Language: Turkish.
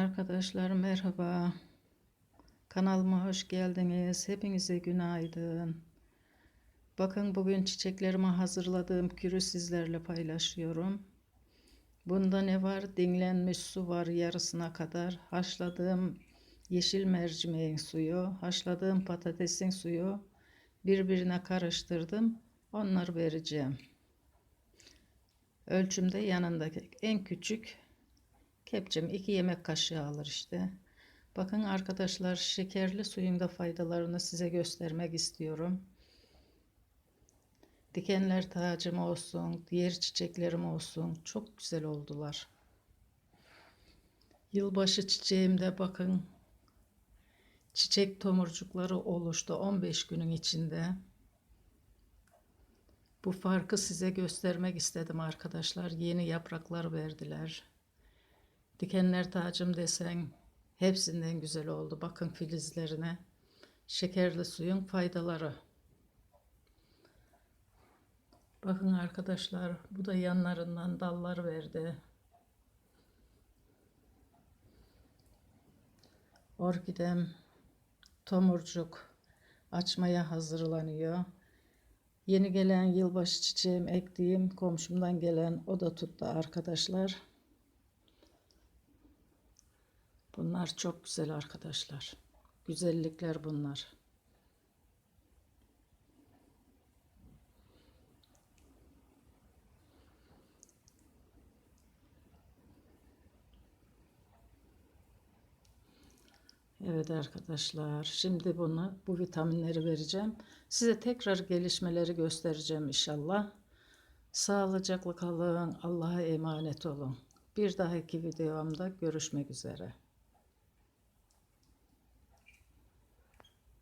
Arkadaşlar merhaba. Kanalıma hoş geldiniz. Hepinize günaydın. Bakın bugün çiçeklerime hazırladığım kürü sizlerle paylaşıyorum. Bunda ne var? Dinlenmiş su var yarısına kadar. Haşladığım yeşil mercimeğin suyu, haşladığım patatesin suyu birbirine karıştırdım. Onları vereceğim. Ölçümde yanındaki en küçük Kepçem 2 yemek kaşığı alır işte. Bakın arkadaşlar şekerli suyun da faydalarını size göstermek istiyorum. Dikenler tacım olsun, diğer çiçeklerim olsun çok güzel oldular. Yılbaşı çiçeğimde bakın çiçek tomurcukları oluştu 15 günün içinde. Bu farkı size göstermek istedim arkadaşlar. Yeni yapraklar verdiler. Dikenler tacım desen hepsinden güzel oldu. Bakın filizlerine. Şekerli suyun faydaları. Bakın arkadaşlar bu da yanlarından dallar verdi. Orkidem tomurcuk açmaya hazırlanıyor. Yeni gelen yılbaşı çiçeğim ektiğim komşumdan gelen o da tuttu arkadaşlar. Bunlar çok güzel arkadaşlar. Güzellikler bunlar. Evet arkadaşlar. Şimdi bunu bu vitaminleri vereceğim. Size tekrar gelişmeleri göstereceğim inşallah. Sağlıcakla kalın. Allah'a emanet olun. Bir dahaki videomda görüşmek üzere.